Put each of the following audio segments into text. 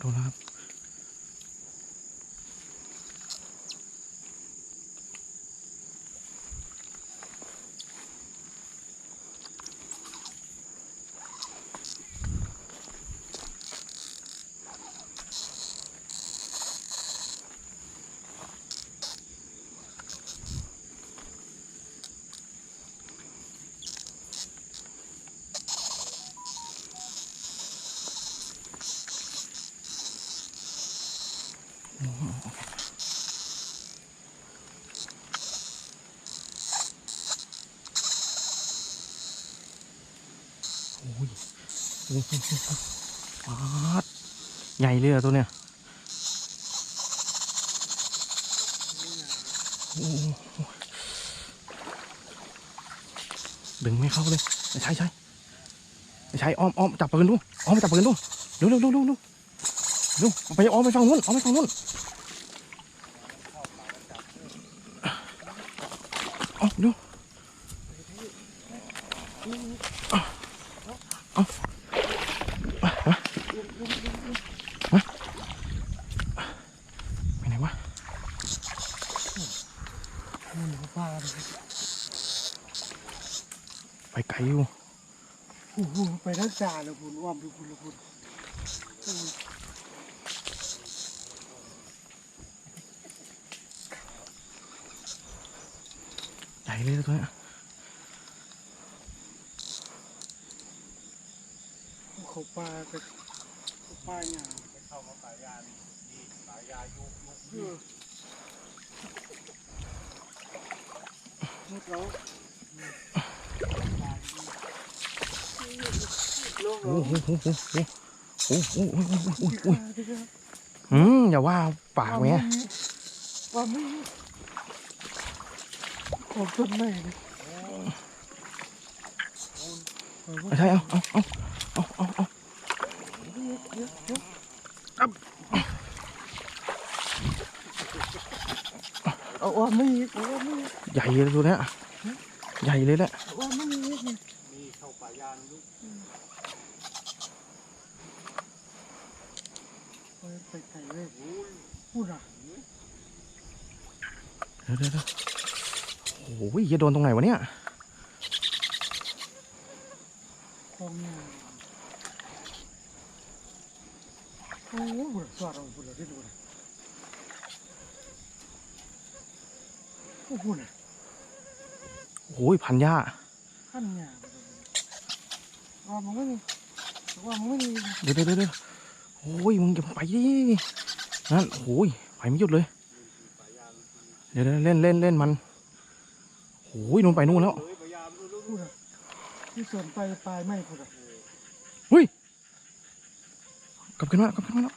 ครับโดนะครับ โอ้ยโอ้โหปาดใหญ่เลยอะตัวเนี้ยโอ้โหดึงไม่เข้าเลยใช่ใช่ใช่อ้อมอ้อมจับปืนดูอ้อมจับปืนดูเร็วเร็วเร็วเร็ว เร็วเอาไปอ้อมไปฝั่งนู้นอ้อมไปฝั่งนู้นเอ้าเร็วไปไหนวะไปไกลอยู่ไปทั้งจ่าเลยคุณอ้อมดูคุณละคุณ เลยตรงนเขาปลาไปเขาปลาเนี่ยไปเข้าเขาสายยานี่สายยายุกยุกยุกแล้วหโอ้โหโอืมอย่าว่าปากเนี้ยว่าไม่ องต้นไม้เลยใช่เอาเอาเอาเอาเอาเอาเอาว่าไม่เอาว่าไม่ใหญ่เลยตัวเนี้ยใหญ่เลยแหละเอาว่าไม่นี่เข้าป่ายายุกไปไก่เลยพูดอะเดี๋ยวเดี๋ยว โอ้ยจะโดนตรงไหนวะเนี่ยของหยโอ้โหสวัสดีคุณละที่ดูนะโอ้โหนะโอ้ยพันหญ้าขั้นหยาว่ามันไม่มีว่ามันไม่มีเดี๋ยวเดี๋ยวเดี๋ยวโอ้ยมึงจะไปดินั่นโอ้ยไปไม่หยุดเลย เดี๋ยวเล่นเล่นเล่นมัน โอ้ยนู่นไปนู่นแล้วเลยป่ายาลุกลุกพูดอะที่ส่วนไปปลายไม่พูดอะกลับขึ้นมากลับขึ้นมาแล้ว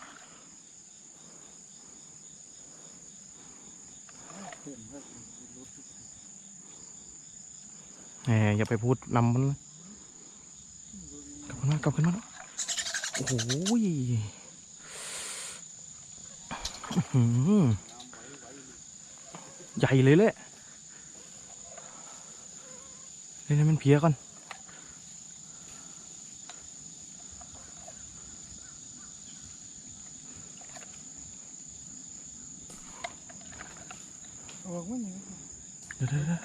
เต็มครับแหมอย่าไปพูดนำมันนะกลับขึ้นมากลับขึ้นมาแล้วโอ้โหยอื้อหือใหญ่เลยแหละ เล่นให้มันเพลียก่อนเดี๋ยวเดี๋ยวเดี๋ยว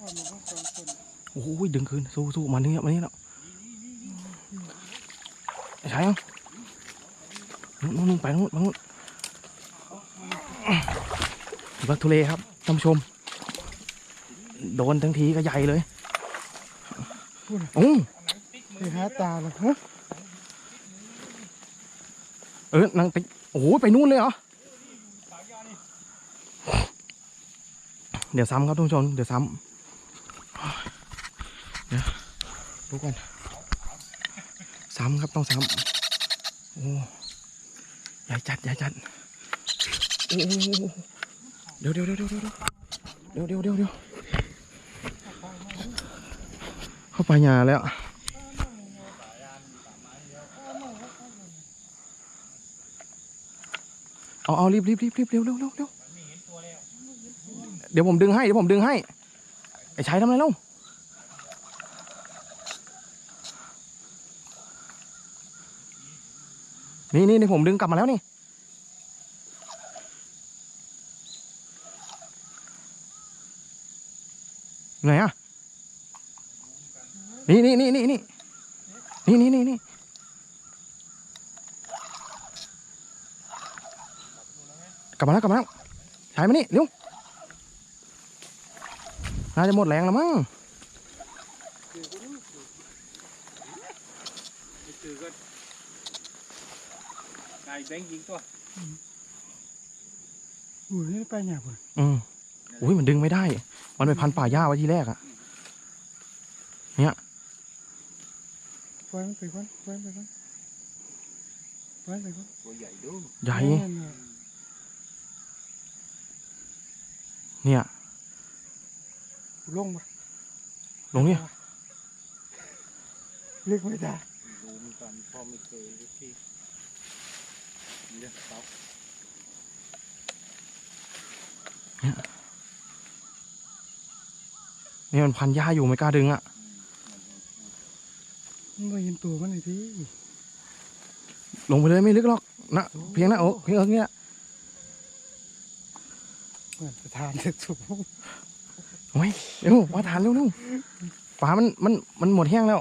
ว่ามันก็สองคนโอ้ยดึงคืนสู้สู้มานี่มานี่แล้วใช่ยังนู่นนู่นไปนู่นไปนู่นบักทุเลครับท่านผู้ชม โดนทั้งทีก็ใหญ่เลย โอ้ไปหาตาเลยฮะเออนางไปโอ้โหไปนู่นเลยเหรอเดี๋ยวซ้ำครับทุกผู้ชมเดี๋ยวซ้ำเดี๋ยวดูก่อนซ้ำครับต้องซ้ำโอ้ใหญ่จัดใหญ่จัดโอ้โหเดี๋ยวเดี๋ยวเดี๋ยวเดี๋ยวเดี๋ยวเดี๋ยวเดี๋ยวเดี๋ยวเข้าไปยาแล้ว เอาเอารีบรีบรีบรีบเร็วเร็วเร็วเร็วเดี๋ยวผมดึงให้เดี๋ยวผมดึงให้ ไอ้ชายทำไรเล่านี่นี่นี่ผมดึงกลับมาแล้วนี่ไหนอะ นี่นี่นี่นี่นี่นี่นี่นี่นี่กลับมาแล้วกลับมาแล้วชายมานี่เร็วน่าจะหมดแรงแล้วมั้งไม่คือก็นายแบงค์ยิงตัวอุ้ยนี่ไปเนี่ยพุ่นอืมอุ้ยมันดึงไม่ได้ มันไปพันป่าหญ้าไว้ที่แรกอะ ปล่อยมันไปก่อนปล่อยมันไปก่อนปล่อยมันไปก่อนตัวใหญ่ดูใหญ่แม่นน่ะเนี่ย ลงมาลงเนี่ย เรียกไม่ได้ดูเหมันกันพ่อไม่เคยสักทีเนี่ยเสาเนี่ยมันพันหญ้าอยู่ไม่กล้าดึงอะมั นไม่เห็นตัวมันเลยทีลงไปเลยไม่ลึกหรอกนะเพียงหนะโอ้เพียงเออเงี้ยเหมือนสถานเด็กสูงโอ้ยเร็วว่าทานเร็วเร็วป่ามันมันมันหมดแห้งแล้ว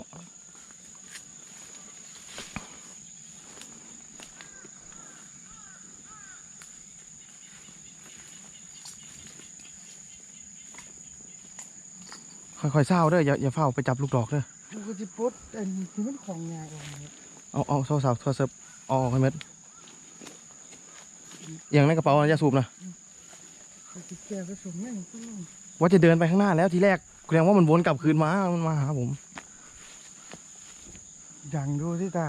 ค่อยๆเศร้าเด้ออย่าอย่าเฝ้าไปจับลูกดอกเด้อ มันก็จะปลดอันที่มันของยากออกมาเอาเอาโซ่สาวโซ่เซิร์ฟเอาออกให้เม็ดอย่างในกระเป๋าอย่าสูบนะก็จะแก้ผสมแม่งก็ลงว่าจะเดินไปข้างหน้าแล้วทีแรกแสดงว่ามันวนกลับคืนมา มันมาหาผม ดังดูที่ตา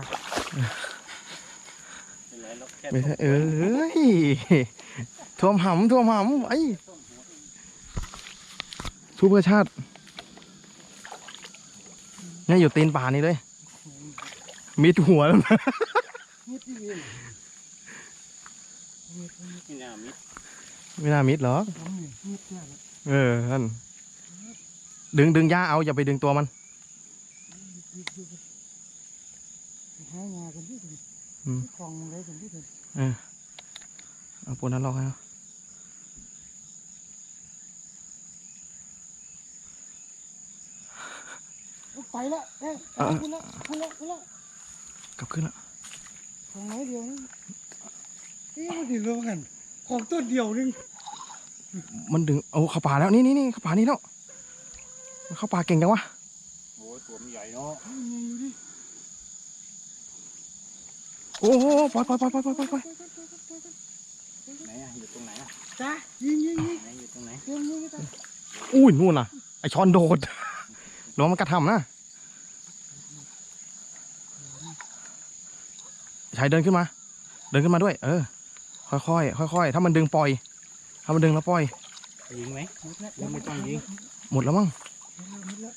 เป็นไรแล้วแค่ไม่ใช่เอ้ยท่วมหำท่วมหำไอ้ทุบเพื่อชาติ เนี่ยอยู่ตีนป่านี่เลย มิดหัวแล้วนะนิดเดียวที่หน้ามิดไม่น่ามิดหรอกทำนี่นิดเดียวเออท่านดึงดึงย่าเอาอย่าไปดึงตัวมันหางากันที่ถึงอืมของอะไรกันที่ถึงเอาปูนนั้นลอกให้เอ ไปละเอ๊ะคุณละคุณละคุณละกลับขึ้นละของไหนเดียวนึงนี่มันถึงแล้วกัน ของต้นเดียวนึงมันดึงเอาเข้าป่าแล้วนี่นี่นี่เข้าป่านี่แล้วมันเข้าป่าเก่งจังวะโอ้ยตัวมันใหญ่เนาะนี่อยู่ดิโอ้โหปล่อยปล่อยปล่อยปล่อยปล่อยปล่อยปล่อยไหนอะอยู่ตรงไหนอะจ้ายิงยิงยิงไหนอยู่ตรงไหนยิงยิงจ้าอุ้ยนู่นน่ะไอช้อนโดด น้องมันกระทำนะ ชายเดินขึ้นมา เดินขึ้นมาด้วย เออ ค่อยๆค่อยๆถ้ามันดึงปล่อย ถ้ามันดึงแล้วปล่อยยิงไหมหมดแล้วยังไม่ต้องยิงหมดแล้วมั้งหมดแล้ว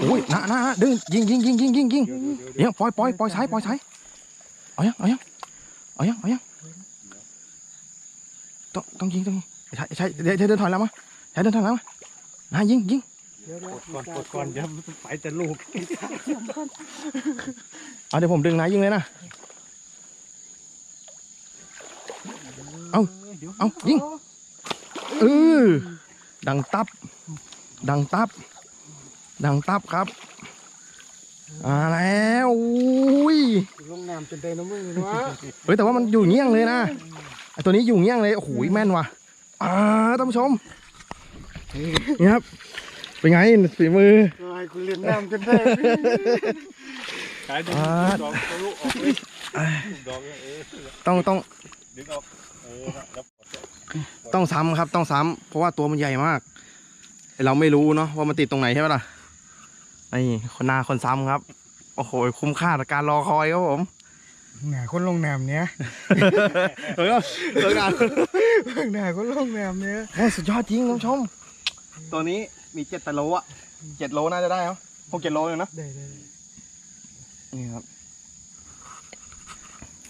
โอ้ยนะนะนะดึงยิงยิงยิงยิงยิงยิงเดี๋ยวเดี๋ยวเดี๋ยวเดี๋ยวปล่อยปล่อยปล่อยซ้ายปล่อยซ้ายเอายังเอายังเอายังเอายังต้องต้องยิงต้องยิงใช่ใช่เดี๋ยวเดี๋ยวเดินถอยแล้วมั้ยใช่เดินถอยแล้วมั้ยนะยิงยิงเดี๋ยวเดี๋ยวกดก่อนกดก่อนเดี๋ยวไปแต่ลูกเอาเดี๋ยวผมดึงนะยิงเลยนะ เอ้าเดี๋ยวเอายิงเออดังตับ ดังตับ ดังตับครับอ่าแล้วอุ้ยลงน้ำจนได้น้ำมือวะเฮ้ยแต่ว่ามันอยู่เงี้ยงเลยนะไอตัวนี้อยู่เงี้ยงเลยโอ้โหแม่นว่ะอ่าท่านผู้ชมนี่ครับเป็นไงฝีมือไอ้กูเรียนน้ำจนได้ขายดึงอ่าดอกตัวลูกออกเลยดอกเนี่ยเออต้องต้อง ดึงออกเออแล้วปลดเลยต้องซ้ำครับต้องซ้ำเพราะว่าตัวมันใหญ่มากไอ้เราไม่รู้เนาะว่ามันติดตรงไหนใช่ไหมล่ะนี่คนนาคนซ้ำครับ โอ้โห คุ้มค่ากับการรอคอยครับผมหนาคนลงน้ำเนี้ยเฮ้ยเลิกงานหนาคนลงน้ำเนี้ยโอ้สุดยอดจริงท่านผู้ชม ตัวนี้มีเจ็ดโลอะเจ็ดโลน่าจะได้เหรอหกเจ็ดโลเลยนะได้ได้นี่ครับ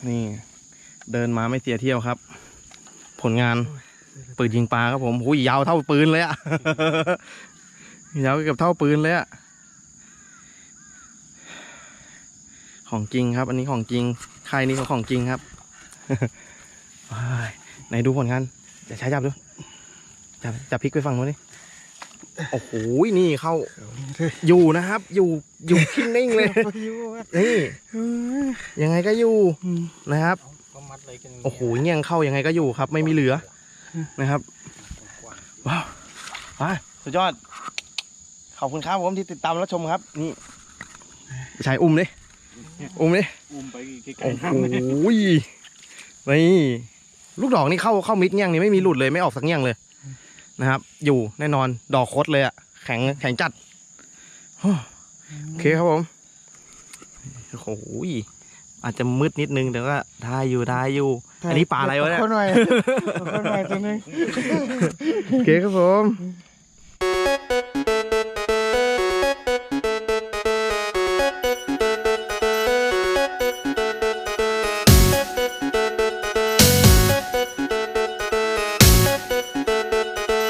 นี่ เดินมาไม่เสียเที่ยวครับ ผลงานปืนยิงปลาครับผมหูยยาวเท่าปืนเลยอะยาวเกือบเท่าปืนเลยอะของจริงครับ อันนี้ของจริงค่ายนี้เขาของจริงครับว้ายไหนดูผลงานจะใช้จับดูจับจับพลิกไปฝั่งนู้นดิโอ้โหนี่เข้า อยู่นะครับ อยู่อยู่คิ้นนิ่งเลยไปอยู่อะนี่เฮ้ยยังไงก็อยู่อืมนะครับก็ มัดเลยกันโอ้โหเงี้ยงเข้ายังไงก็อยู่ครับ ไม่มีเหลือนะครับว้าวไปสุดยอด ขอบคุณครับผมที่ติดตามรับชมครับ นี่ชายอุ้มดิอุ้มดิอุ้มไปไกลๆโหน้ำเลยนี่ลูกดอกนี่เข้าเข้ามิดเงี้ยงนี่ไม่มีหลุดเลยไม่ออกสักเงี้ยงเลยนะครับ อยู่แน่นอนดอกโคตรเลยอะแข็งแข็งจัดโอเคครับผมโอ้โห อาจจะมืดนิดนึงแต่ว่าได้อยู่ได้อยู่ อันนี้ปลาอะไรวะเนี่ยคนหน่อยคนหน่อยตัวนึง โอเคครับผมเ